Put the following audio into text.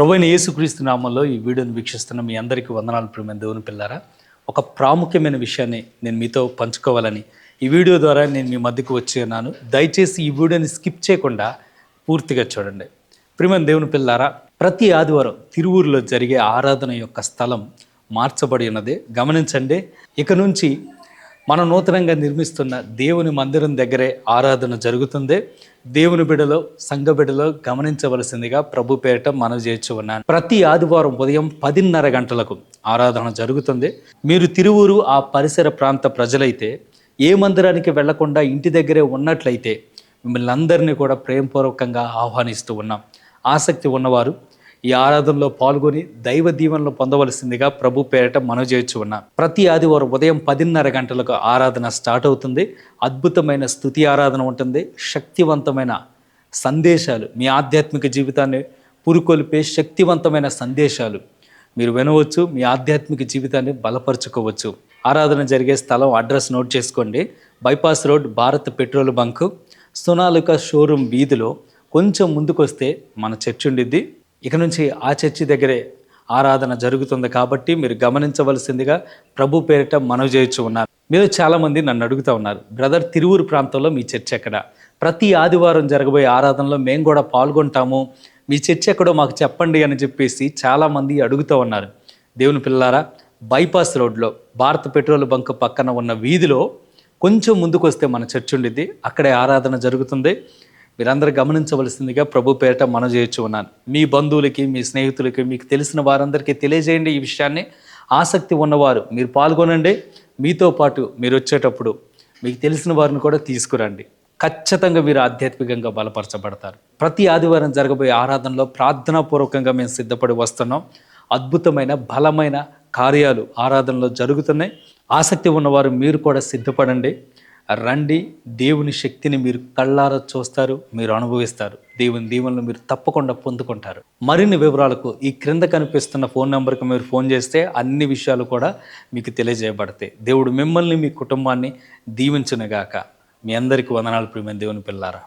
ప్రభుత్వ యేసుక్రీస్తు నామంలో ఈ వీడియోని వీక్షిస్తున్న మీ అందరికీ వందనాలు ప్రేమ దేవుని పిల్లారా. ఒక ప్రాముఖ్యమైన విషయాన్ని నేను మీతో పంచుకోవాలని ఈ వీడియో ద్వారా నేను మీ మధ్యకు వచ్చి ఉన్నాను. దయచేసి ఈ వీడియోని స్కిప్ చేయకుండా పూర్తిగా చూడండి. ప్రియమైన దేవుని పిల్లారా ప్రతి ఆదివారం తిరువూరులో జరిగే ఆరాధన యొక్క స్థలం మార్చబడి ఉన్నది. గమనించండి ఇక నుంచి మనం నూతనంగా నిర్మిస్తున్న దేవుని మందిరం దగ్గరే ఆరాధన జరుగుతుంది. దేవుని బిడలో సంఘ బిడలో గమనించవలసిందిగా ప్రభు పేరిట మనవి చేయొచ్చు ఉన్నాను. ప్రతి ఆదివారం ఉదయం పదిన్నర గంటలకు ఆరాధన జరుగుతుంది. మీరు తిరువూరు ఆ పరిసర ప్రాంత ప్రజలైతే ఏ మందిరానికి వెళ్ళకుండా ఇంటి దగ్గరే ఉన్నట్లయితే మిమ్మల్ని అందరినీ కూడా ప్రేమపూర్వకంగా ఆహ్వానిస్తూ ఉన్నాం. ఆసక్తి ఉన్నవారు ఈ ఆరాధనలో పాల్గొని దైవ దీవెనలు పొందవలసిందిగా ప్రభు పేరిట మనవి చేయొచ్చు ఉన్నా. ప్రతి ఆదివారం ఉదయం పదిన్నర గంటలకు ఆరాధన స్టార్ట్ అవుతుంది. అద్భుతమైన స్థుతి ఆరాధన ఉంటుంది. శక్తివంతమైన సందేశాలు మీ ఆధ్యాత్మిక జీవితాన్ని పురుకొల్పే శక్తివంతమైన సందేశాలు మీరు వినవచ్చు. మీ ఆధ్యాత్మిక జీవితాన్ని బలపరుచుకోవచ్చు. ఆరాధన జరిగే స్థలం అడ్రస్ నోట్ చేసుకోండి. Bypass road Bharat petrol bunk. సునాలిక showroom వీధిలో కొంచెం ముందుకొస్తే మన చర్చ్ ఉండిద్ది ఇక నుంచి ఆ చర్చి దగ్గరే ఆరాధన జరుగుతుంది కాబట్టి మీరు గమనించవలసిందిగా ప్రభు పేరిట మనవి చేయొచ్చు ఉన్నారు. మీరు చాలామంది నన్ను అడుగుతూ ఉన్నారు. బ్రదర్ తిరువురు ప్రాంతంలో మీ చర్చ్ ఎక్కడ? ప్రతి ఆదివారం జరగబోయే ఆరాధనలో మేము కూడా పాల్గొంటాము. మీ చర్చ్ ఎక్కడో మాకు చెప్పండి అని చెప్పేసి చాలామంది అడుగుతూ ఉన్నారు. దేవుని పిల్లారా బైపాస్ రోడ్లో భారత పెట్రోల్ బంక్ పక్కన ఉన్న వీధిలో కొంచెం ముందుకు వస్తే మన చర్చ్ ఉండిద్ది. అక్కడే ఆరాధన జరుగుతుంది. మీరందరూ గమనించవలసిందిగా ప్రభు పేరిట మనం చేయొచ్చు ఉన్నాను. మీ బంధువులకి మీ స్నేహితులకి మీకు తెలిసిన వారందరికీ తెలియజేయండి ఈ విషయాన్ని. ఆసక్తి ఉన్నవారు మీరు పాల్గొనండి. మీతో పాటు మీరు వచ్చేటప్పుడు మీకు తెలిసిన వారిని కూడా తీసుకురండి. ఖచ్చితంగా మీరు ఆధ్యాత్మికంగా బలపరచబడతారు. ప్రతి ఆదివారం జరగబోయే ఆరాధనలో ప్రార్థనాపూర్వకంగా మేము సిద్ధపడి వస్తున్నాం. అద్భుతమైన బలమైన కార్యాలు ఆరాధనలో జరుగుతున్నాయి. ఆసక్తి ఉన్నవారు మీరు కూడా సిద్ధపడండి. రండి దేవుని శక్తిని మీరు కళ్ళారా చూస్తారు మీరు అనుభవిస్తారు. దేవుని దీవెనలు మీరు తప్పకుండా పొందుకుంటారు. మరిన్ని వివరాలకు ఈ క్రింద కనిపిస్తున్న ఫోన్ నెంబర్కి మీరు ఫోన్ చేస్తే అన్ని విషయాలు కూడా మీకు తెలియజేయబడతాయి. దేవుడు మిమ్మల్ని మీ కుటుంబాన్ని దీవించునుగాక. మీ అందరికీ వందనాలు ప్రియమైన దేవుని పిల్లారా.